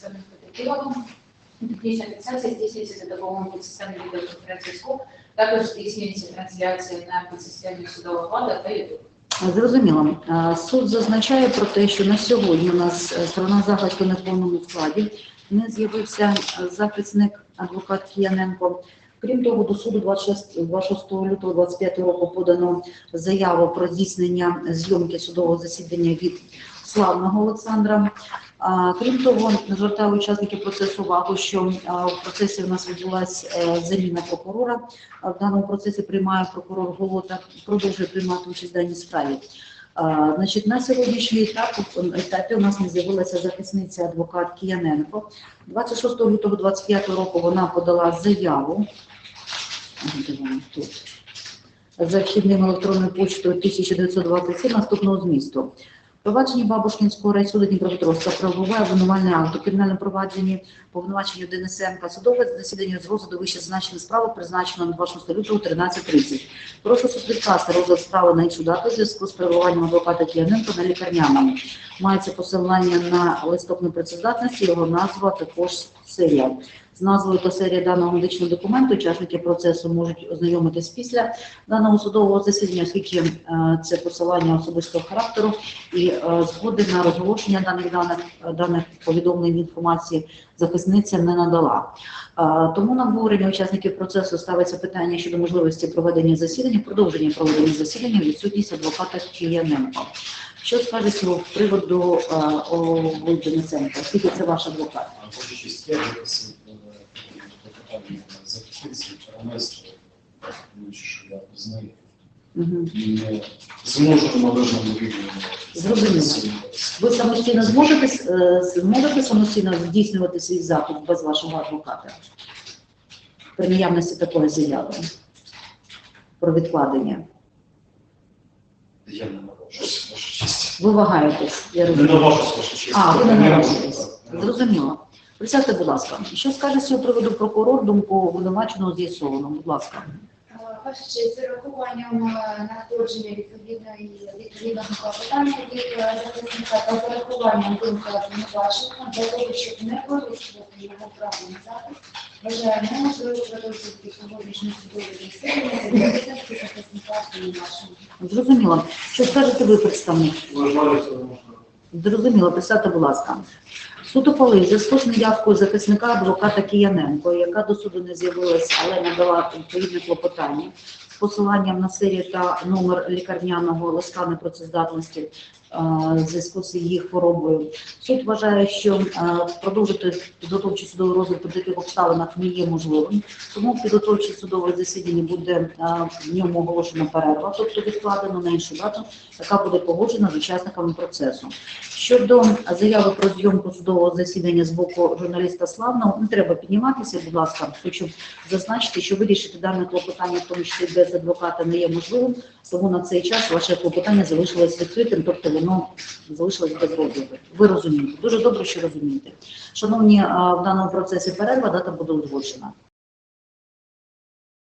системним потерпілим. Технічна фіксація здійснюється за допомогою підсистемної відеоконференції. Також здійснюється трансляція на підсистемі судового влада та YouTube. Зрозуміло. Суд зазначає про те, що на сьогодні у нас е, сторона захисту в повному складі. Не з'явився е, захисник адвокат Кияненко. Крім того, до суду 26, 26 лютого 25 року подано заяву про здійснення зйомки судового засідання від славного Олександра. Крім того, звертаю учасників процесу увагу, що в процесі у нас відбулася е, заміна прокурора. В даному процесі приймає прокурор Голота, продовжує приймати участь в даній справі. Значить, на сьогоднішній етап, етапі у нас не з'явилася захисниця адвокат Кияненко. 26 лютого 25 року вона подала заяву. Тут. За вхідним електронною почтою 1927 наступного змісту. Провадження Бабушкінського райсуду Дніпропетровська правове обвинувальний акт у кримінальному провадженні по обвинуваченню Денисенка. Судове засідання з розгляду вище зазначеної справи призначено на 26 лютого 13.30. Прошу суд розгляд справи на іншу дату у зв'язку з перебуванням адвоката Кияненко на лікарняному. Мається посилання на листок непрацездатності, його назва також серія. З назвою та серії даного медичного документу учасники процесу можуть ознайомитись після даного судового засідання, оскільки е, це посилання особистого характеру і е, згоди на розголошення даних даних е, даних повідомлень інформації захисниця не надала. Тому на обговорення учасників процесу ставиться питання щодо можливості проведення засідання, продовження проведення засідання, відсутність адвоката Кияненко. Що скаже з цього приводу Олег Денисенко? Оскільки це ваш адвокат? А Боже честь, я випросив клопотання тому що я знаю. І не зможу належно вивільнення. Зрозуміло. Ви самостійно зможете е, зможете самостійно здійснювати свій запит без вашого адвоката? При наявності такої заяви про відкладення. Я не наважусь, Боже честь. Ви вагаєтесь, я Не розумію. наважусь, Боже честь. А, ви не наважуєтесь. Зрозуміло. Присядьте, будь ласка. Що скаже з цього приводу прокурор, думку обвинуваченого з'ясовано? Будь ласка. Честь, з урахуванням е, надходження відповідної відповідного клопотання від е, захисника та з урахуванням думки обвинуваченого для того, щоб не порушувати його право на захист, вважаю неможливо продовжувати сьогоднішнє судове засідання за відповідності захисника обвинуваченого. Зрозуміло. Що скажете ви, представник? Зрозуміло, присядьте, будь ласка. Суд ухвалив зв'язку з неявкою захисника адвоката Кияненко, яка до суду не з'явилась, але надала відповідне клопотання з посиланням на серію та номер лікарняного листа непрацездатності е, в зв'язку з її хворобою. Суд вважає, що е, продовжити підготовчий судовий розгляд при таких обставинах не є можливим, тому підготовче судове засідання буде е, в ньому оголошена перерва, тобто відкладено на іншу дату, яка буде погоджена з учасниками процесу. Щодо заяви про зйомку судового засідання з боку журналіста Славного, не треба підніматися, будь ласка, хочу зазначити, що вирішити дане клопотання, в тому числі без адвоката, не є можливим, тому на цей час ваше клопотання залишилось відкритим, тобто воно залишилось без розгляду. Ви розумієте, дуже добре, що розумієте. Шановні, в даному процесі перерва дата буде узгоджена.